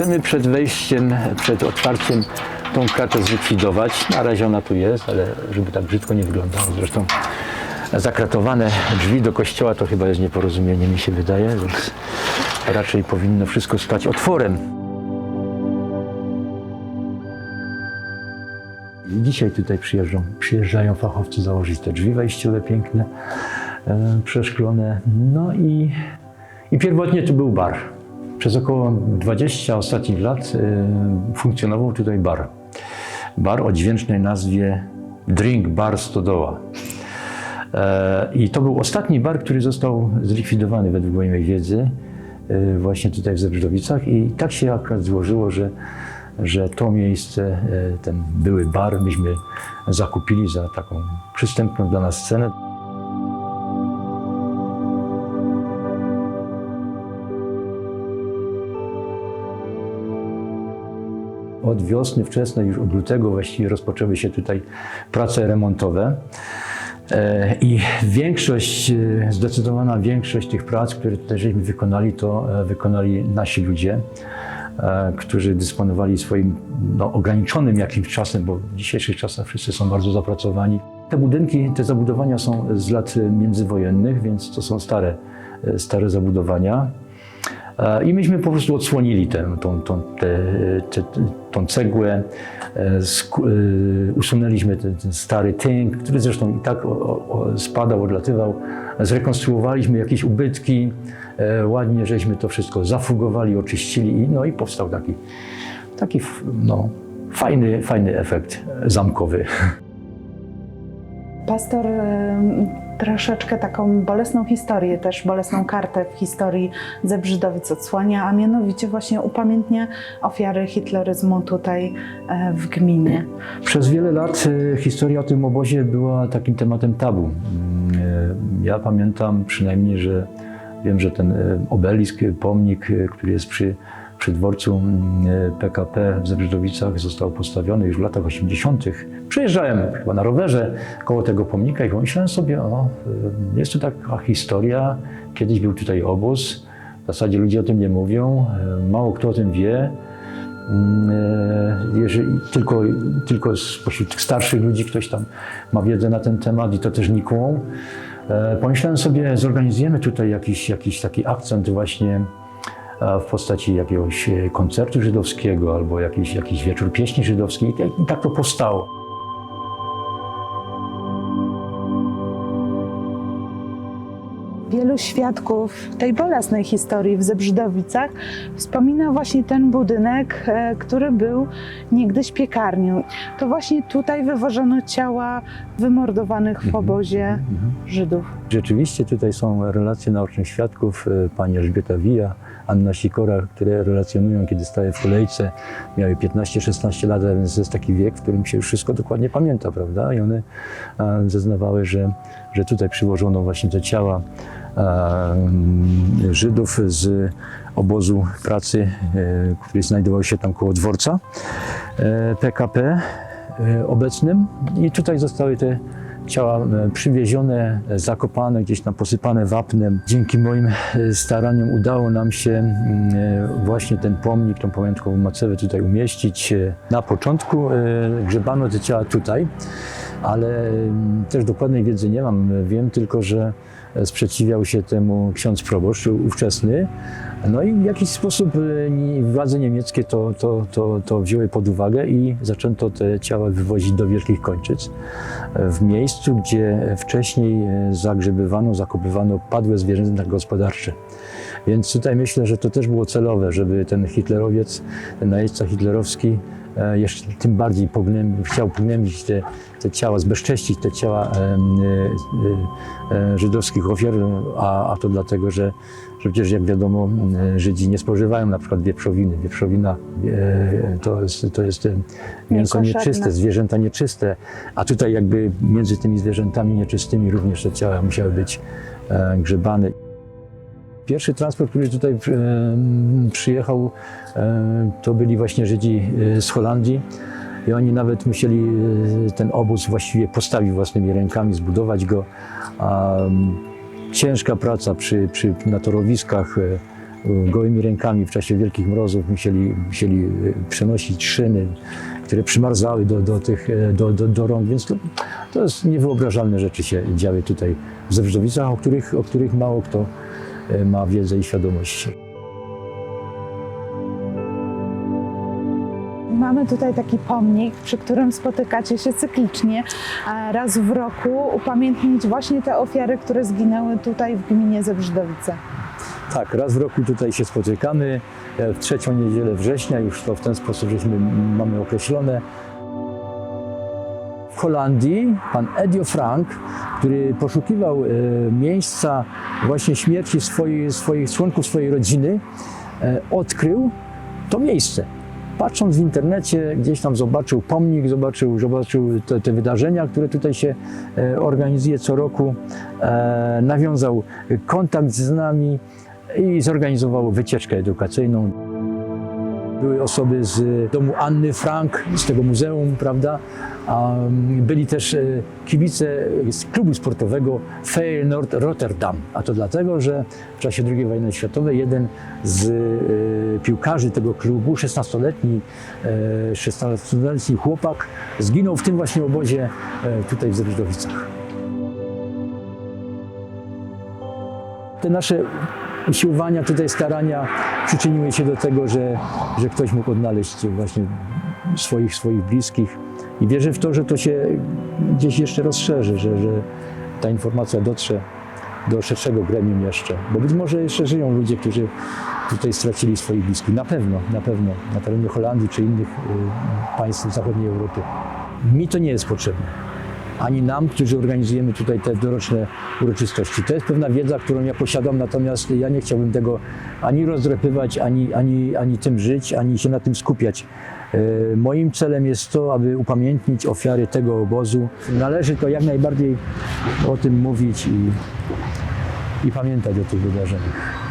Chcemy przed wejściem, przed otwarciem tą kratę zlikwidować. Na razie ona tu jest, ale żeby tak brzydko nie wyglądało. Zresztą zakratowane drzwi do kościoła to chyba jest nieporozumienie, mi się wydaje, więc raczej powinno wszystko stać otworem. Dzisiaj tutaj przyjeżdżą, przyjeżdżają fachowcy założyć te drzwi wejściowe piękne, e, przeszklone. No i, i pierwotnie tu był bar. Przez około 20 ostatnich lat e, funkcjonował tutaj bar. Bar o dźwięcznej nazwie Drink Bar Stodoła. E, I to był ostatni bar, który został zlikwidowany według mojej wiedzy e, właśnie tutaj w Zebrzydowicach i tak się akurat złożyło, że, że to miejsce, e, ten były bar, myśmy zakupili za taką przystępną dla nas cenę. Od wiosny wczesnej, już od lutego właściwie rozpoczęły się tutaj prace remontowe. E, I większość, e, zdecydowana większość tych prac, które tutaj żeśmy wykonali, to e, wykonali nasi ludzie, którzy dysponowali swoim no, ograniczonym jakimś czasem, bo w dzisiejszych czasach wszyscy są bardzo zapracowani. Te budynki, te zabudowania są z lat międzywojennych, więc to są stare, stare zabudowania. E, I myśmy po prostu odsłonili tę, tą, tą, te, te, tą cegłę, e, e, usunęliśmy ten, ten stary tynk, który zresztą i tak spadał, odlatywał. Zrekonstruowaliśmy jakieś ubytki, ładnie żeśmy to wszystko zafugowali, oczyścili i, no i powstał taki, taki no, fajny, fajny efekt zamkowy. Pastor troszeczkę taką bolesną historię, też bolesną kartę w historii Zebrzydowic odsłania, a mianowicie właśnie upamiętnia ofiary hitleryzmu tutaj e, w gminie. Przez wiele lat e, historia o tym obozie była takim tematem tabu. Mm, e, Ja pamiętam przynajmniej, że wiem, że ten obelisk, pomnik, który jest przy, przy dworcu mm, PKP w Zebrzydowicach został postawiony już w latach 80. Przyjeżdżałem chyba na rowerze koło tego pomnika i pomyślałem sobie, o, e, jest tu taka historia, kiedyś był tutaj obóz, w zasadzie ludzie o tym nie mówią, e, mało kto o tym wie. Mm, e, Jeżeli tylko, tylko spośród tych starszych ludzi ktoś tam ma wiedzę na ten temat i to też nikłą. E, Pomyślałem sobie, zorganizujemy tutaj jakiś, jakiś taki akcent właśnie w postaci jakiegoś e, koncertu żydowskiego albo jakiś, jakiś wieczór pieśni żydowskiej i tak, i tak to powstało. Wielu świadków tej bolesnej historii w Zebrzydowicach wspomina właśnie ten budynek, e, który był niegdyś piekarnią. To właśnie tutaj wywożono ciała wymordowanych w obozie Żydów. Rzeczywiście tutaj są relacje naocznych świadków, e, pani Elżbieta Wija, Anna Sikora, które relacjonują, kiedy stały w kolejce, miały 15-16 lat, więc to jest taki wiek, w którym się już wszystko dokładnie pamięta, prawda? I one e, zeznawały, że, że tutaj przyłożono właśnie te ciała e, Żydów z obozu pracy, e, który znajdował się tam koło dworca e, PKP e, obecnym i tutaj zostały te ciała e, przywiezione, e, zakopane, gdzieś tam posypane wapnem. Dzięki moim e, staraniom udało nam się mm, właśnie ten pomnik, tą pamiątkową macewę tutaj umieścić. Na początku grzebano te ciała tutaj, ale mm, też dokładnej wiedzy nie mam. Wiem tylko, że sprzeciwiał się temu ksiądz proboszcz ówczesny. No i w jakiś sposób ni- władze niemieckie to, to, to, to wzięły pod uwagę i zaczęto te ciała wywozić do Wielkich Kończyc, w miejscu, gdzie wcześniej e, zagrzebywano, zakopywano padłe zwierzęta gospodarcze. Więc tutaj myślę, że to też było celowe, żeby ten hitlerowiec, ten najeźdźca hitlerowski e, jeszcze tym bardziej pognębił, chciał pognębić te, te ciała, zbezcześcić te ciała e, e, e, żydowskich ofiar, a, a to dlatego, że, że przecież jak wiadomo e, Żydzi nie spożywają na przykład wieprzowiny. Wieprzowina e, to jest, to jest mięso nieczyste, zwierzęta nieczyste, a tutaj jakby między tymi zwierzętami nieczystymi również te ciała musiały być e, grzebane. Pierwszy transport, który tutaj e, przyjechał, e, to byli właśnie Żydzi e, z Holandii. I oni nawet musieli ten obóz właściwie postawić własnymi rękami, zbudować go. Ciężka praca przy, przy, na torowiskach, gołymi rękami w czasie wielkich mrozów musieli, musieli przenosić szyny, które przymarzały do, do, tych, do, do, do rąk, więc to, to jest niewyobrażalne rzeczy się działy tutaj w Zebrzdowicach, o których, o których mało kto ma wiedzę i świadomość. Mamy tutaj taki pomnik, przy którym spotykacie się cyklicznie, a raz w roku upamiętnić właśnie te ofiary, które zginęły tutaj w gminie Zebrzydowice. Tak, raz w roku tutaj się spotykamy, e, w trzecią niedzielę września, już to w ten sposób żeśmy mamy określone. Holandii pan Edio Frank, który poszukiwał e, miejsca właśnie śmierci swojej, swoich członków swojej rodziny, e, odkrył to miejsce. Patrząc w internecie, gdzieś tam zobaczył pomnik, zobaczył, zobaczył te, te wydarzenia, które tutaj się e, organizuje co roku, nawiązał kontakt z nami i zorganizował wycieczkę edukacyjną. Były osoby z domu Anny Frank, z tego muzeum, prawda? Mm, Byli też e, kibice z klubu sportowego Feyenoord Rotterdam. A to dlatego, że w czasie II wojny światowej jeden z e, piłkarzy tego klubu, 16-letni, e, 16-letni chłopak, zginął w tym właśnie obozie tutaj w Zebrzdowicach. Te nasze usiłowania, tutaj starania przyczyniły się do tego, że, że ktoś mógł odnaleźć właśnie swoich, swoich bliskich i wierzę w to, że to się gdzieś jeszcze rozszerzy, że, że ta informacja dotrze do szerszego gremium jeszcze, bo być może jeszcze żyją ludzie, którzy tutaj stracili swoich bliskich. Na pewno, na pewno, na terenie Holandii czy innych y, państw zachodniej Europy. Mi to nie jest potrzebne ani nam, którzy organizujemy tutaj te doroczne uroczystości. To jest pewna wiedza, którą ja posiadam, natomiast ja nie chciałbym tego ani rozdrapywać, ani, ani, ani tym żyć, ani się na tym skupiać. E, Moim celem jest to, aby upamiętnić ofiary tego obozu. Należy to jak najbardziej o tym mówić i, i pamiętać o tych wydarzeniach.